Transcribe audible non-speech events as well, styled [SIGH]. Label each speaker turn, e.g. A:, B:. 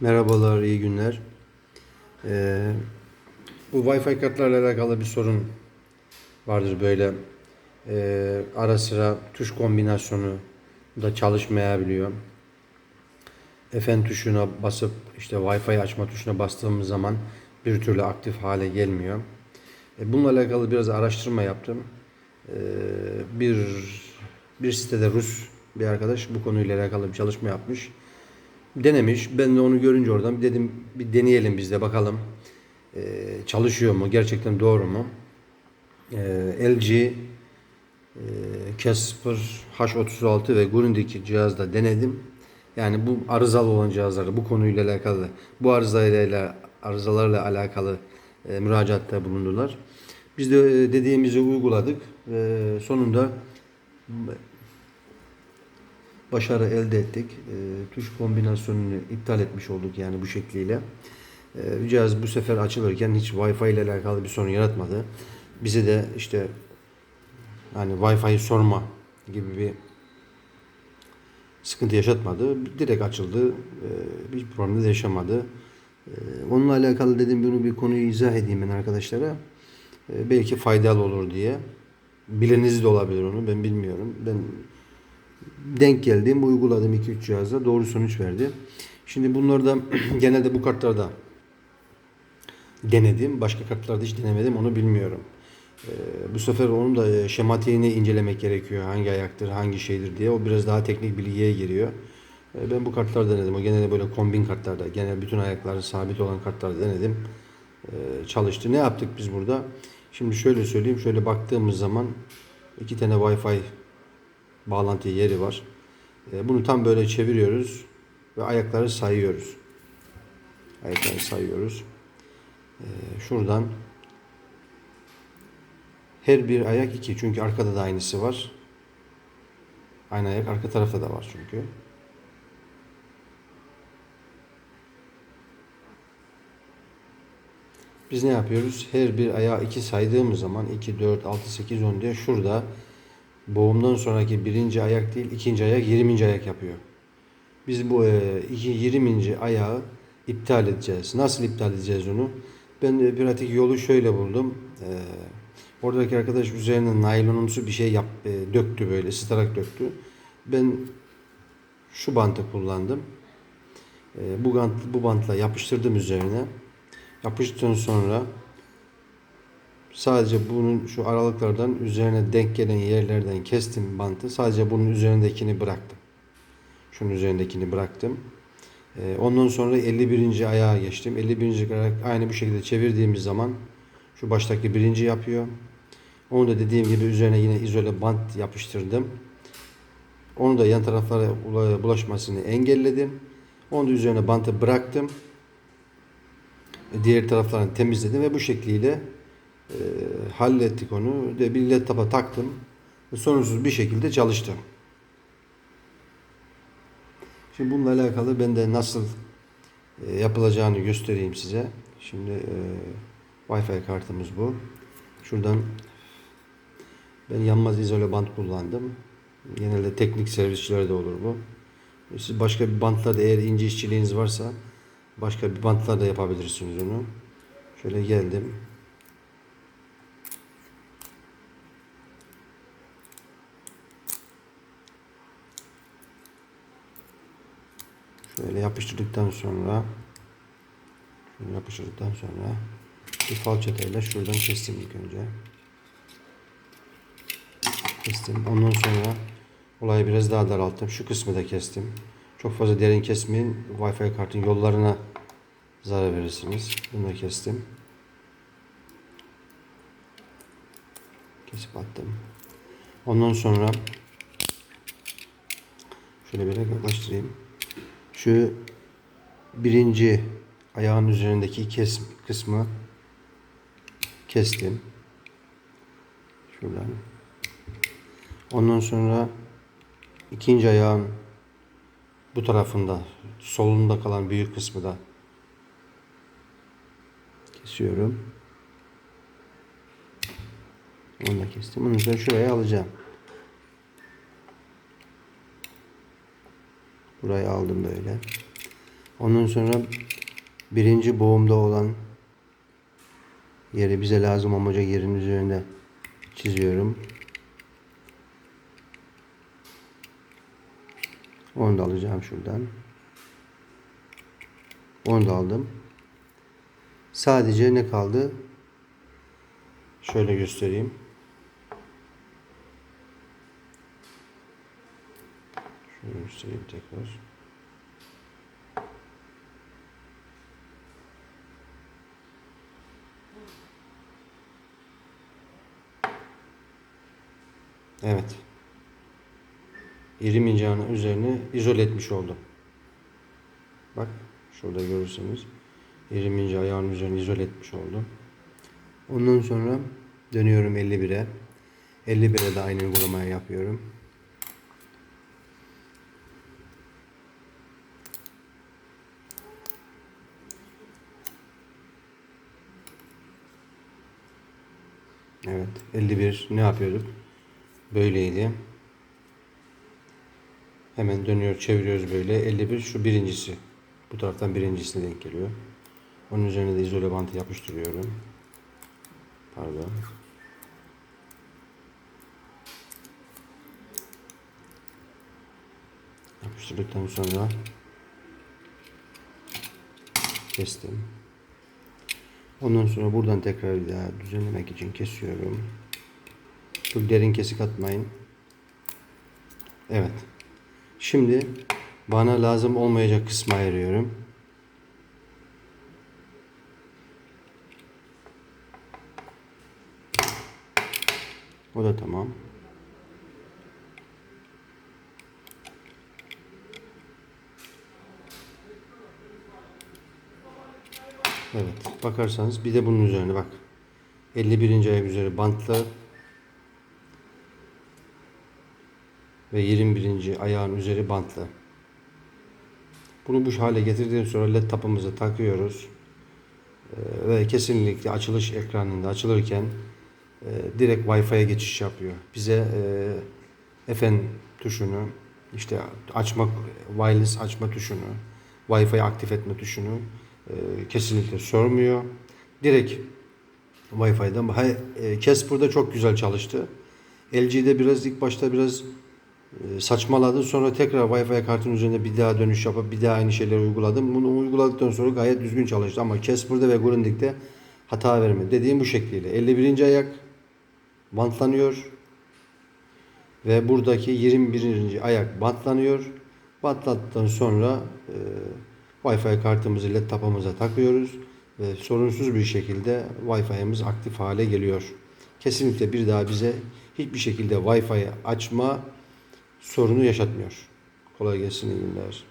A: Merhabalar, iyi günler. Ee, bu Wi-Fi kartlarla alakalı bir sorun vardır böyle. Ee, ara sıra tuş kombinasyonu da çalışmayabiliyor. Fn tuşuna basıp işte Wi-Fi açma tuşuna bastığımız zaman bir türlü aktif hale gelmiyor. E, bununla alakalı biraz araştırma yaptım. Ee, bir bir sitede Rus bir arkadaş bu konuyla alakalı bir çalışma yapmış denemiş. Ben de onu görünce oradan dedim bir deneyelim biz de bakalım. Ee, çalışıyor mu? Gerçekten doğru mu? Ee, LG e, Casper H36 ve Grundig cihazda denedim. Yani bu arızalı olan cihazlarda bu konuyla alakalı, bu arızayla arızalarla alakalı e, müracaatta bulundular. Biz de e, dediğimizi uyguladık ve sonunda başarı elde ettik. E, tuş kombinasyonunu iptal etmiş olduk yani bu şekliyle. E, cihaz bu sefer açılırken hiç Wi-Fi ile alakalı bir sorun yaratmadı. Bize de işte hani Wi-Fi'yi sorma gibi bir sıkıntı yaşatmadı. Direkt açıldı. E, bir problem de yaşamadı. E, onunla alakalı dedim bunu bir konuyu izah edeyim ben arkadaşlara. E, belki faydalı olur diye. Bileniz de olabilir onu ben bilmiyorum. Ben denk geldim, uyguladım 2-3 cihazda doğru sonuç verdi. Şimdi bunları da [CLEARS THROAT] genelde bu kartlarda denedim. Başka kartlarda hiç denemedim onu bilmiyorum. Ee, bu sefer onun da e, şematiğini incelemek gerekiyor. Hangi ayaktır, hangi şeydir diye. O biraz daha teknik bilgiye giriyor. Ee, ben bu kartlar denedim. O genelde böyle kombin kartlarda, genel bütün ayakları sabit olan kartlarda denedim. Ee, çalıştı. Ne yaptık biz burada? Şimdi şöyle söyleyeyim. Şöyle baktığımız zaman iki tane Wi-Fi bağlantı yeri var. E, Bunu tam böyle çeviriyoruz ve ayakları sayıyoruz. Ayakları sayıyoruz. E, Şuradan her bir ayak iki. Çünkü arkada da aynısı var. Aynı ayak arka tarafta da var çünkü. Biz ne yapıyoruz? Her bir ayağı iki saydığımız zaman 2, 4, 6, 8, 10 diye şurada boğumdan sonraki birinci ayak değil ikinci ayak 20. ayak yapıyor. Biz bu e, iki 20. ayağı iptal edeceğiz. Nasıl iptal edeceğiz onu? Ben e, pratik yolu şöyle buldum. E, oradaki arkadaş üzerine naylonumsu bir şey yap, e, döktü böyle ısıtarak döktü. Ben şu bantı kullandım. E, bu, bant, bu bantla yapıştırdım üzerine. Yapıştıktan sonra Sadece bunun şu aralıklardan üzerine denk gelen yerlerden kestim bantı. Sadece bunun üzerindekini bıraktım. Şunun üzerindekini bıraktım. Ee, ondan sonra 51. ayağa geçtim. 51. ayak aynı bu şekilde çevirdiğimiz zaman şu baştaki birinci yapıyor. Onu da dediğim gibi üzerine yine izole bant yapıştırdım. Onu da yan taraflara bulaşmasını engelledim. Onu da üzerine bantı bıraktım. Diğer taraflarını temizledim ve bu şekliyle e, hallettik onu. De bir laptopa taktım. Ve sorunsuz bir şekilde çalıştı. Şimdi bununla alakalı ben de nasıl e, yapılacağını göstereyim size. Şimdi e, Wi-Fi kartımız bu. Şuradan ben yanmaz izole bant kullandım. Genelde teknik servisçilerde olur bu. Siz başka bir bantla da eğer ince işçiliğiniz varsa başka bir bantla da yapabilirsiniz onu. Şöyle geldim. Şöyle yapıştırdıktan sonra şöyle yapıştırdıktan sonra bir falçatayla şuradan kestim ilk önce. Kestim. Ondan sonra olayı biraz daha daralttım. Şu kısmı da kestim. Çok fazla derin kesmeyin. Wi-Fi kartın yollarına zarar verirsiniz. Bunu da kestim. Kesip attım. Ondan sonra şöyle bir yaklaştırayım. Şu birinci ayağın üzerindeki kes kısmı kestim. Şuradan. Ondan sonra ikinci ayağın bu tarafında solunda kalan büyük kısmı da kesiyorum. Onu da kestim. Onu da şuraya alacağım. Burayı aldım böyle. Ondan sonra birinci boğumda olan yeri bize lazım olacak yerin üzerinde çiziyorum. Onu da alacağım şuradan. Onu da aldım. Sadece ne kaldı? Şöyle göstereyim. Şöyle göstereyim tekrar. Evet. İri mincağının üzerine izole etmiş oldum. Bak şurada görürseniz iri mince ayağının üzerine izole etmiş oldum. Ondan sonra dönüyorum 51'e. 51'e de aynı uygulamayı yapıyorum. Evet 51 ne yapıyorduk? Böyleydi. Hemen dönüyor çeviriyoruz böyle. 51 şu birincisi. Bu taraftan birincisine denk geliyor. Onun üzerine de izole bantı yapıştırıyorum. Pardon. Yapıştırdıktan sonra kestim. Ondan sonra buradan tekrar bir daha düzenlemek için kesiyorum. Çok derin kesik atmayın. Evet. Şimdi bana lazım olmayacak kısmı ayırıyorum. O da tamam. Evet. Bakarsanız bir de bunun üzerine bak. 51. ayak üzeri bantla ve 21. ayağın üzeri bantlı. Bunu bu hale getirdikten sonra led tapımızı takıyoruz. Ee, ve kesinlikle açılış ekranında açılırken e, direkt Wi-Fi'ye geçiş yapıyor. Bize e, FN tuşunu işte açmak wireless açma tuşunu Wi-Fi aktif etme tuşunu e, kesinlikle sormuyor. Direkt Wi-Fi'den. E, Casper'da çok güzel çalıştı. LG'de biraz ilk başta biraz e, saçmaladı. Sonra tekrar Wi-Fi kartın üzerinde bir daha dönüş yapıp bir daha aynı şeyleri uyguladım. Bunu uyguladıktan sonra gayet düzgün çalıştı. Ama Casper'da ve Grundig'de hata vermedi. Dediğim bu şekliyle. 51. ayak bantlanıyor. Ve buradaki 21. ayak bantlanıyor. Bantladıktan sonra e, Wi-Fi kartımızı led tapamıza takıyoruz. Ve sorunsuz bir şekilde Wi-Fi'miz aktif hale geliyor. Kesinlikle bir daha bize hiçbir şekilde Wi-Fi açma sorunu yaşatmıyor. Kolay gelsin günler.